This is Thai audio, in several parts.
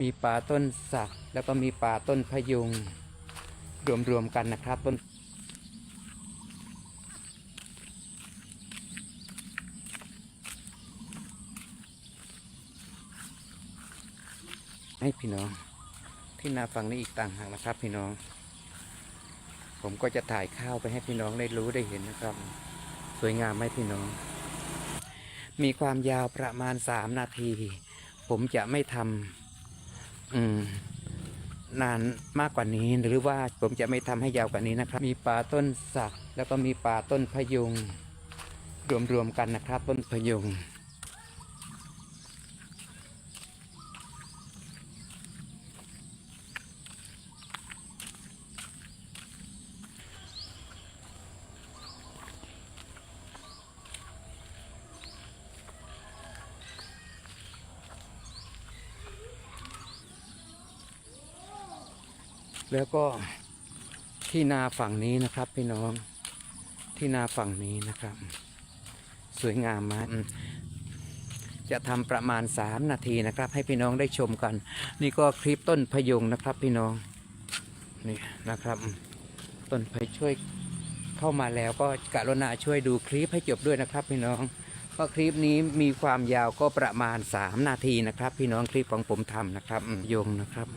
มีป่าต้นสักแล้วก็มีป่าต้นพยุง รวมๆกันนะครับต้นให้พี่น้องที่นาฝั่งนี้อีกต่างหากนะครับ พี่น้อง ผมก็จะถ่ายข้าวไปให้พี่น้องได้รู้ได้เห็นนะครับ สวยงามไหมพี่น้อง มีความยาวประมาณสามนาที ผมจะไม่ทำ อืมนานมากกว่านี้หรือว่าผมจะไม่ทำให้ยาวกว่านี้นะครับ มีป่าต้นสัก แล้วก็มีป่าต้นพยุงรวมๆกันนะครับ ต้นพยุง แล้วก็ที่นาฝั่งนี้นะครับพี่น้องที่นาฝั่งนี้นะครับ สวยงามมากอืมจะทำประมาณ 3 นาทีนะครับ ให้พี่น้องได้ชมกัน นี่ก็คลิปต้นพะยุงนะครับพี่น้องนี่นะครับอืมต้นพะช่วยเข้ามาแล้วก็กรุณาช่วยดูคลิปให้จบด้วยนะครับ พี่น้องก็คลิปนี้มีความยาวก็ประมาณ 3 นาทีนะครับ พี่น้องคลิปของผมทำนะครับอืมยงนะครับ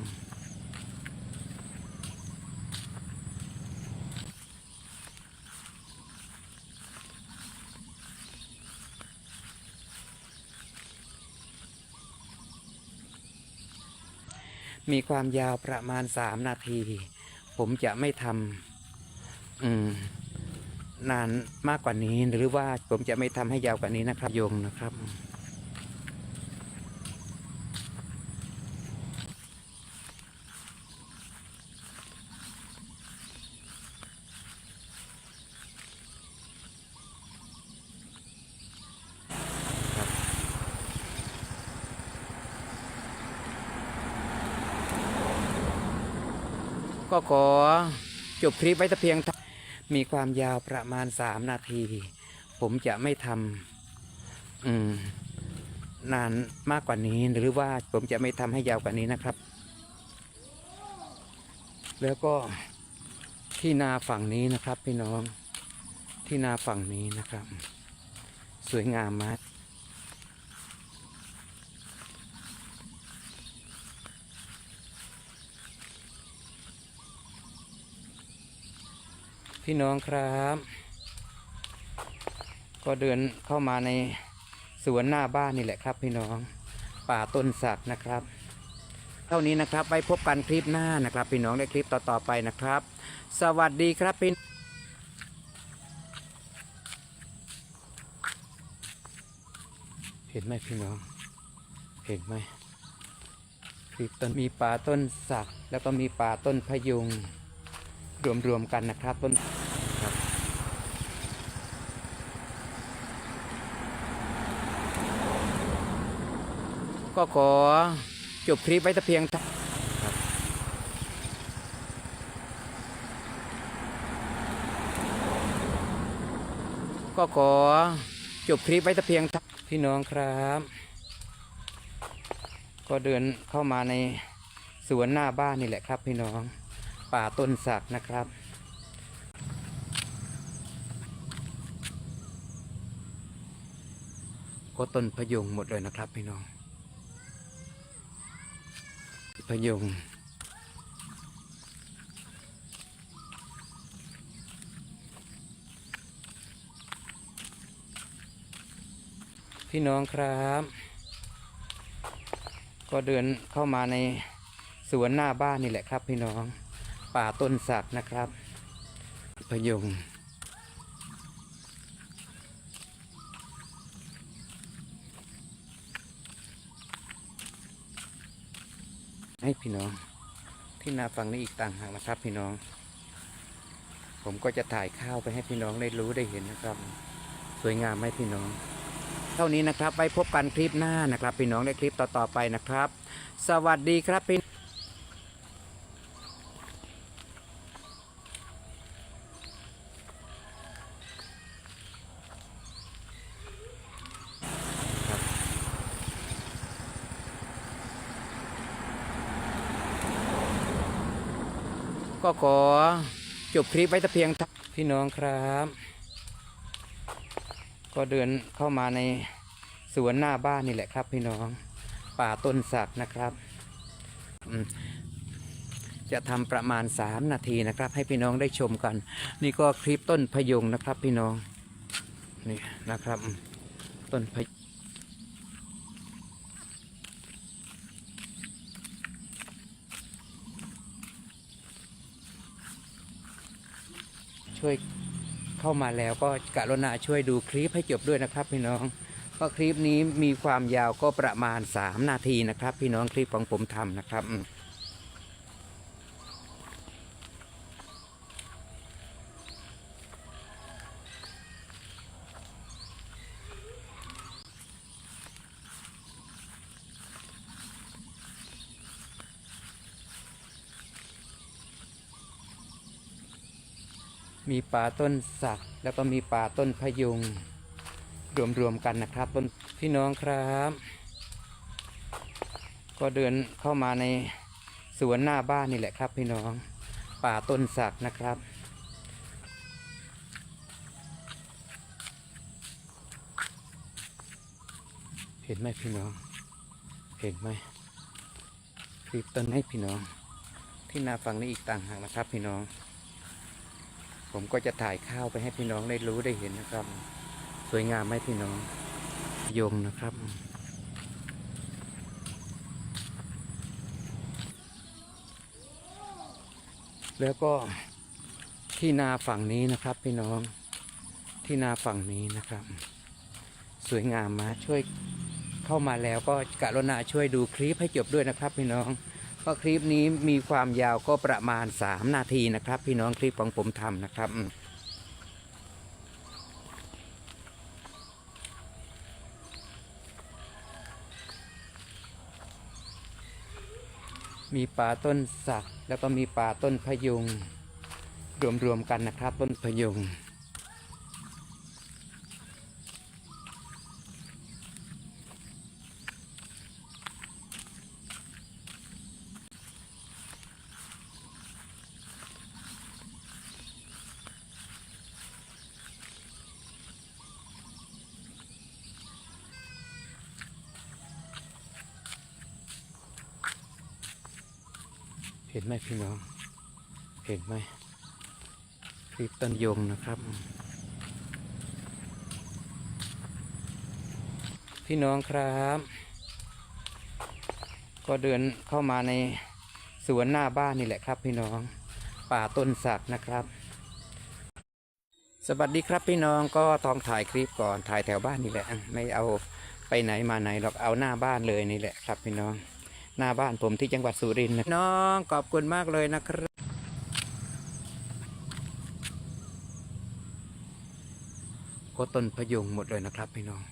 มีความยาวประมาณสามนาที ผมจะไม่ทำนานมากกว่านี้หรือว่าผมจะไม่ทำให้ยาวกว่านี้นะครับโยงนะครับ ก็ขอจบคลิปไว้แต่เพียงเท่ามีความยาวประมาณ3นาที ผมจะไม่ทำนานมากกว่านี้หรือว่าผมจะไม่ทำให้ยาวกว่านี้นะครับ แล้วก็ที่นาฝั่งนี้นะครับ พี่น้องที่นาฝั่งนี้นะครับ สวยงามมาก พี่น้องครับ ก็เดินเข้ามาในสวนหน้าบ้านนี่แหละครับ พี่น้องป่าต้นสักนะครับ เท่านี้นะครับ ไว้พบกันคลิปหน้านะครับ พี่น้องในคลิปต่อๆไปนะครับ สวัสดีครับพี่เห็นไหมพี่น้อง เห็นไหมคลิปต้นมีป่าต้นสัก แล้วก็มีป่าต้นพยุง รวมๆกันนะครับต้นครับก็ขอจบคลิปไว้แต่เพียงเท่าครับก็ขอจบคลิปไว้แต่เพียงเท่าพี่น้องครับ ก็เดินเข้ามาในสวนหน้าบ้านนี่แหละครับพี่น้อง ป่าต้นสักนะครับ ก็ต้นพะยุงหมดเลยนะครับพี่น้องพะยุงพี่น้องครับ ก็เดินเข้ามาในสวนหน้าบ้านนี่แหละครับพี่น้อง ป่าต้นสักนะครับ พยุงให้พี่น้องที่นาฝั่งนี้อีกต่างหากนะครับพี่น้อง ผมก็จะถ่ายข้าวไปให้พี่น้องได้รู้ได้เห็นนะครับ สวยงามไหมพี่น้อง เท่านี้นะครับไว้พบกันคลิปหน้านะครับ พี่น้องในคลิปต่อๆไปนะครับ สวัสดีครับพี่ ก็ขอจบคลิปไว้แต่เพียงเท่าพี่น้องครับ ก็เดินเข้ามาในสวนหน้าบ้านนี่แหละครับ พี่น้องป่าต้นสักนะครับจะทำประมาณ 3 นาทีนะครับ ให้พี่น้องได้ชมกัน นี่ก็คลิปต้นพยุงนะครับ พี่น้องนี่นะครับ ต้นพะ ช่วยเข้ามาแล้วก็กรุณาช่วยดูคลิปให้จบด้วยนะครับพี่น้องก็คลิปนี้มีความยาวก็ประมาณ 3 นาทีนะครับ พี่น้องคลิปของผมทำนะครับอื มีป่าต้นสักแล้วก็มีป่าต้นพะยุง รวมๆกันนะครับต้นพี่น้องครับ ก็เดินเข้ามาในสวนหน้าบ้านนี่แหละครับ พี่น้องป่าต้นสักนะครับเห็นไหมพี่น้อง เห็นไหมคลิปต้นให้พี่น้อง ที่นาฟังนี้อีกต่างหากนะครับพี่น้อง ผมก็จะถ่ายข้าวไปให้พี่น้องได้รู้ได้เห็นนะครับ สวยงามไหมพี่น้องยงนะครับ แล้วก็ที่นาฝั่งนี้นะครับพี่น้องที่นาฝั่งนี้นะครับ สวยงามมาช่วยเข้ามาแล้วก็กรุณาช่วยดูคลิปให้จบด้วยนะครับพี่น้อง ก็คลิปนี้มีความยาวก็ประมาณ 3 นาทีนะครับ พี่น้องคลิปของผมทำนะครับมีป่าต้นสักแล้วก็มีป่าต้นพยุงรวมๆกันนะครับ ต้นพยุง เห็นไหมพี่น้อง เห็นไหมคลิปต้นยงนะครับ พี่น้องครับ ก็เดินเข้ามาในสวนหน้าบ้านนี่แหละครับ พี่น้อง ป่าต้นสักนะครับ สวัสดีครับพี่น้องก็ทองถ่ายคลิปก่อนถ่ายแถวบ้านนี่แหละ ไม่เอาไปไหนมาไหนหรอกเอาหน้าบ้านเลยนี่แหละครับพี่น้อง หน้าบ้านผมที่จังหวัดสุรินทร์นะน้องขอบคุณมากเลยนะครับก็ต้นพะยุงหมดเลยนะครับพี่น้อง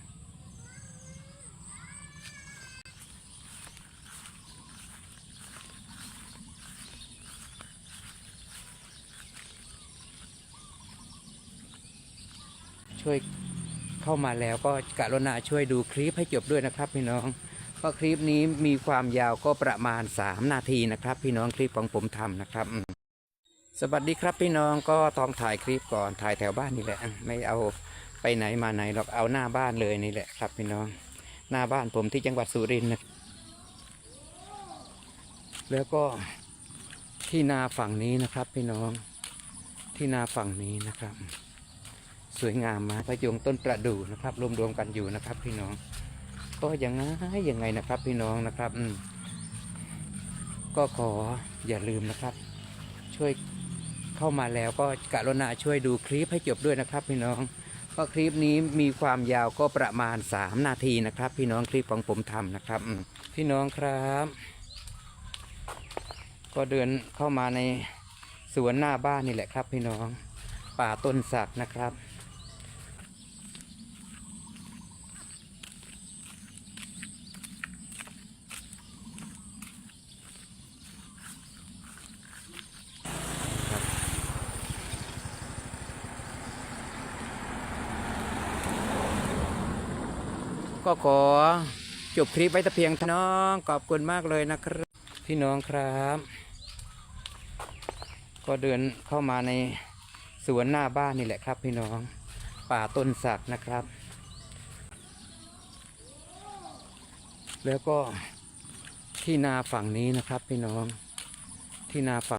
ช่วยเข้ามาแล้วก็กรุณาช่วยดูคลิปให้จบด้วยนะครับพี่น้อง ก็คลิปนี้มีความยาวก็ประมาณ 3 นาทีนะครับ พี่น้องคลิปของผมทำนะครับ สวัสดีครับพี่น้องก็ต้องถ่ายคลิปก่อนถ่ายแถวบ้านนี่แหละ ไม่เอาไปไหนมาไหนหรอกเอาหน้าบ้านเลยนี่แหละครับพี่น้อง หน้าบ้านผมที่จังหวัดสุรินทร์นะแล้วก็ที่นาฝั่งนี้นะครับ พี่น้องที่นาฝั่งนี้นะครับ สวยงามมากพะยงต้นประดู่นะครับ รวมๆกันอยู่นะครับ พี่น้อง ก็ยังไงยังไงนะครับ พี่น้องนะครับ อืมก็ขออย่าลืมนะครับ ช่วยเข้ามาแล้วก็กรุณาช่วยดูคลิปให้จบด้วยนะครับ พี่น้องก็คลิปนี้มีความยาวก็ประมาณ 3 นาทีนะครับ พี่น้องคลิปของผมทำนะครับพี่น้องครับ ก็เดินเข้ามาในสวนหน้าบ้านนี่แหละครับ พี่น้องป่าต้นสักนะครับ ก็ขอจบคลิปไว้แต่เพียงเท่น้องขอบคุณมากเลยนะครับ พี่น้องครับ ก็เดินเข้ามาในสวนหน้าบ้านนี่แหละครับ พี่น้องป่าต้นสักนะครับ แล้วก็ที่นาฝั่งนี้นะครับ พี่น้องที่นาฝั่ง